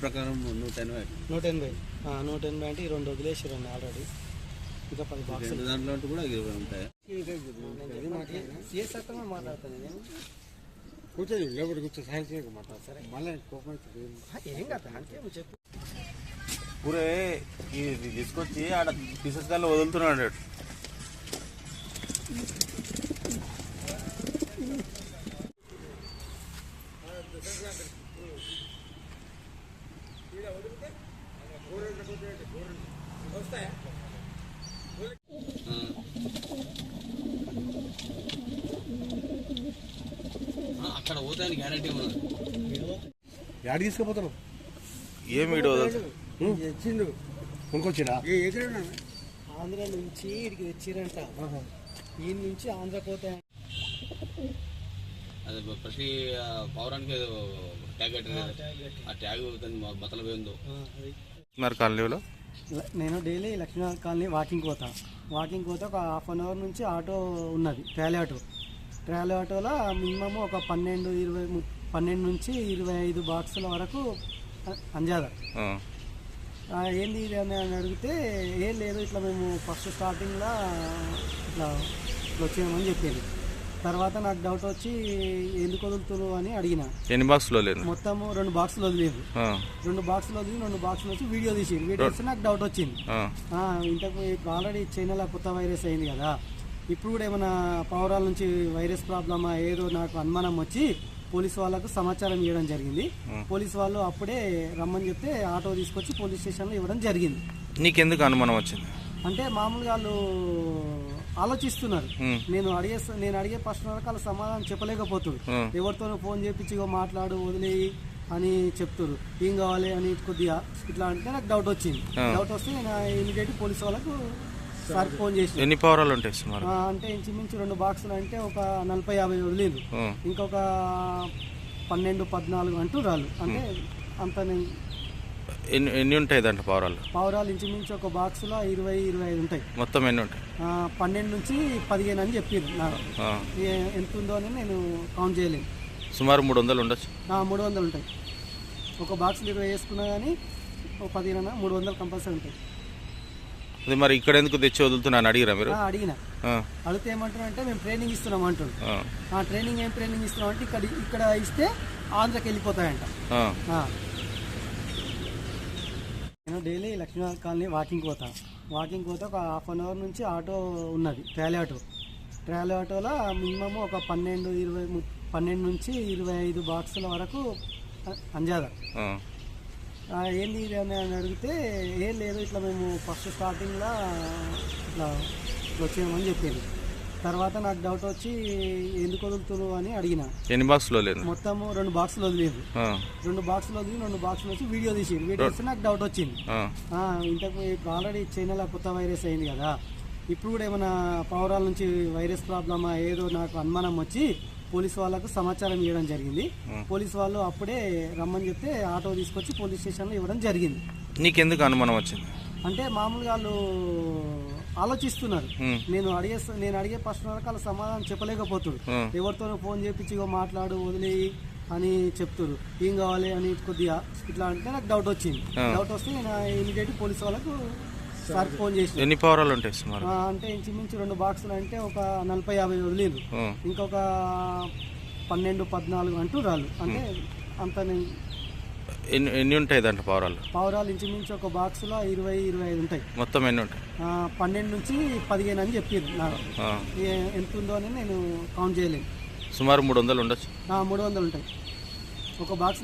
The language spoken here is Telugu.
ప్రకారం నూట ఎనభై. నూట ఎనభై. ఆ, నూట ఎనభై అంటే ఈ రెండు వదిలేసారండి ఆల్రెడీ ఇంకా పది బాక్సులు రెండు దాంట్లో కూడా ఇరవై ఉంటాయి? నేను? కూర్చొని లేబర్ కూర్చో సాయం చేయక సరే మళ్ళీ కోపం ఏం కాదు అంటే చెప్పు. పూరే తీసుకొచ్చి ఆడ పీసెస్ వదులుతున్నాడు. అక్కడ పోతానికి గ్యారంటీ ఉన్నది. యాడ తీసుకుపోతారు? ఏం వీడియో ఇచ్చిండు కొనుక్కొచ్చిరా ఆంధ్ర నుంచి ఇడికి తెచ్చిరంట. ఈ నుంచి ఆంధ్ర పోతే అది ప్రతి పౌరానికి ట్యాగ్ కట్టారు ఆ ట్యాగ్ బతలు పోయిందో మరి కాలనీలో? ల- నేను డైలీ లక్ష్మీ కాలనీ వాకింగ్ పోతా. వాకింగ్ పోతే ఒక హాఫ్ అన్ అవర్ నుంచి ఆటో ఉన్నది ట్రాలీ ఆటో. ట్రాలీ ఆటోలో మినిమమ్ ఒక పన్నెండు ఇరవై పన్నెండు నుంచి ఇరవై ఐదు బాక్సుల వరకు అంజాదా. ఏంది ఇది అని అని అడిగితే ఏం లేదు ఇట్లా మేము ఫస్ట్ స్టార్టింగ్లో ఇట్లా వచ్చామని చెప్పింది. తర్వాత నాకు డౌట్ వచ్చి ఎందుకు వదులుతున్నారు అని అడిగిన. ఎన్ని బాక్స్లో లేదు మొత్తం రెండు బాక్సులు వదిలేదు. ఆ. రెండు బాక్సులు వదిలి రెండు బాక్సులు వచ్చి వీడియో తీసి వీడియో తీస్తే నాకు డౌట్ వచ్చింది. ఇంతకు ఇప్పుడు ఆల్రెడీ చైనాలో కొత్త వైరస్ అయింది కదా. ఇప్పుడు కూడా ఏమైనా పౌరాల నుంచి వైరస్ ప్రాబ్లమా ఏదో నాకు అనుమానం వచ్చి పోలీస్ వాళ్ళకు సమాచారం ఇవ్వడం జరిగింది. పోలీస్ వాళ్ళు అప్పుడే రమ్మని చెప్తే ఆటో తీసుకొచ్చి పోలీస్ స్టేషన్లో ఇవ్వడం జరిగింది. నీకెందుకు అనుమానం వచ్చింది? అంటే మామూలుగా వాళ్ళు ఆలోచిస్తున్నారు. నేను అడిగే నేను అడిగే ప్రశ్న వరకు వాళ్ళు సమాధానం చెప్పలేకపోతున్నారు ఉమ్. ఎవరితోనో ఫోన్ చేపించి మాట్లాడు వదిలేయి అని చెప్తారు. ఏం కావాలి అని కొద్దిగా ఇట్లా అంటే నాకు డౌట్ వచ్చింది. డౌట్ వస్తే నేను ఇమీడియట్ పోలీస్ వాళ్ళకు సార్ ఫోన్ చేసిన. ఎన్ని పౌరాలు ఉంటాయి సుమారు? అంటే ఇంచుమించు రెండు బాక్సులు అంటే ఒక నలభై యాభై వదిలేదు. ఇంకొక పన్నెండు పద్నాలుగు అంటూ రాళ్ళు అంటే అంత నేను ఎన్ని ఎన్ని ఉంటాయి దాంట్లో పౌరాలు పావురాలు ఇంచుమించు ఒక బాక్సులో ఇరవై ఇరవై ఐదు ఉంటాయి. మొత్తం ఎన్ని ఉంటాయి? ఆ, పన్నెండు నుంచి పదిహేను అని చెప్పారు నాకు ఆ. ఏ- ఎంత ఉందో అని నేను కౌంట్ చేయలేను సుమారు మూడు వందలు ఉండొచ్చు. ఆ, మూడు వందలు ఉంటాయి. ఒక బాక్స్ ఇరవై వేసుకున్నా కానీ ఒక పదిహేను అన్న మూడు వందలు కంపల్సరీ ఉంటాయి. అది మరి ఇక్కడ ఎందుకు తెచ్చి వదులుతున్నాను అడిగిరా మీరు? ఆ, అడిగిన. ఆ. అడిగితే ఏమంటారు అంటే మేము ట్రైనింగ్ ఇస్తున్నాం అంటారు ఆ. ఆ ట్రైనింగ్ ఏం ట్రైనింగ్ ఇస్తున్నాం అంటే ఇక్కడ ఇక్కడ ఇస్తే ఆంధ్రకి వెళ్ళిపోతాయంట. ఆ. ఆ. నేను డైలీ లక్ష్మీ కాలనీ వాకింగ్ పోతా. వాకింగ్ పోతే ఒక హాఫ్ అన్ అవర్ నుంచి ఆటో ఉన్నది ట్రాలీ ఆటో. ట్రాలీ ఆటోలో మినిమమ్ ఒక పన్నెండు ఇరవై పన్నెండు నుంచి ఇరవై ఐదు బాక్సుల వరకు అంజాదా. ఏంది ఇది అని అని అడిగితే ఏం లేదు ఇట్లా మేము ఫస్ట్ స్టార్టింగ్లో ఇట్లా ఇట్లా వచ్చామని చెప్పింది. తర్వాత నాకు డౌట్ వచ్చి ఎందుకు వదులుతున్నారు అని అడిగిన. ఎన్ని బాక్స్లో లేదు మొత్తం రెండు బాక్సులు వదిలేదు. రెండు బాక్సులు వదిలి రెండు బాక్సులు వచ్చి వీడియో తీసి వీడియో తీస్తే నాకు డౌట్ వచ్చింది. ఇంతకు ఇప్పుడు ఆల్రెడీ చైనాలో కొత్త వైరస్ అయింది కదా. ఇప్పుడు కూడా ఏమైనా పౌరాల నుంచి వైరస్ ప్రాబ్లమా ఏదో నాకు అనుమానం వచ్చి పోలీస్ వాళ్ళకు సమాచారం ఇవ్వడం జరిగింది. పోలీస్ వాళ్ళు అప్పుడే రమ్మని చెప్తే ఆటో తీసుకొచ్చి పోలీస్ స్టేషన్లో ఇవ్వడం జరిగింది. నీకెందుకు అనుమానం వచ్చింది? అంటే మామూలుగా వాళ్ళు ఆలోచిస్తున్నారు. నేను అడిగే నేను అడిగే ప్రశ్న వరకు వాళ్ళు సమాధానం చెప్పలేకపోతున్నారు ఉమ్. ఎవరితోనో ఫోన్ చేపించి మాట్లాడు వదిలేయి అని చెప్తారు ఏం కావాలి అని కొద్దిగా ఇట్లా అంటే నాకు డౌట్ వచ్చింది. డౌట్ వస్తే నేను ఇమీడియట్ పోలీస్ వాళ్ళకు సార్ ఫోన్ చేసిన. ఎన్ని పౌరాలు ఉంటాయి సుమారు? అంటే ఇంచుమించు రెండు బాక్సులు అంటే ఒక నలభై యాభై వదిలేదు. ఇంకొక పన్నెండు పద్నాలుగు అంటూ రాళ్ళు. అంటే అంత నేను ఎన్ని ఎన్ని ఉంటాయి దాంట్లో పౌరాలు పావురాలు ఇంచుమించు ఒక బాక్సులో ఇరవై ఇరవై ఐదు ఉంటాయి. మొత్తం ఎన్ని ఉంటాయి? ఆ, పన్నెండు నుంచి పదిహేను అని చెప్పారు నాకు ఆ. ఏ- ఎంత ఉందో అని నేను కౌంట్ చేయలేను సుమారు మూడు వందలు ఉండొచ్చు. ఆ, మూడు వందలు ఉంటాయి. ఒక బాక్స్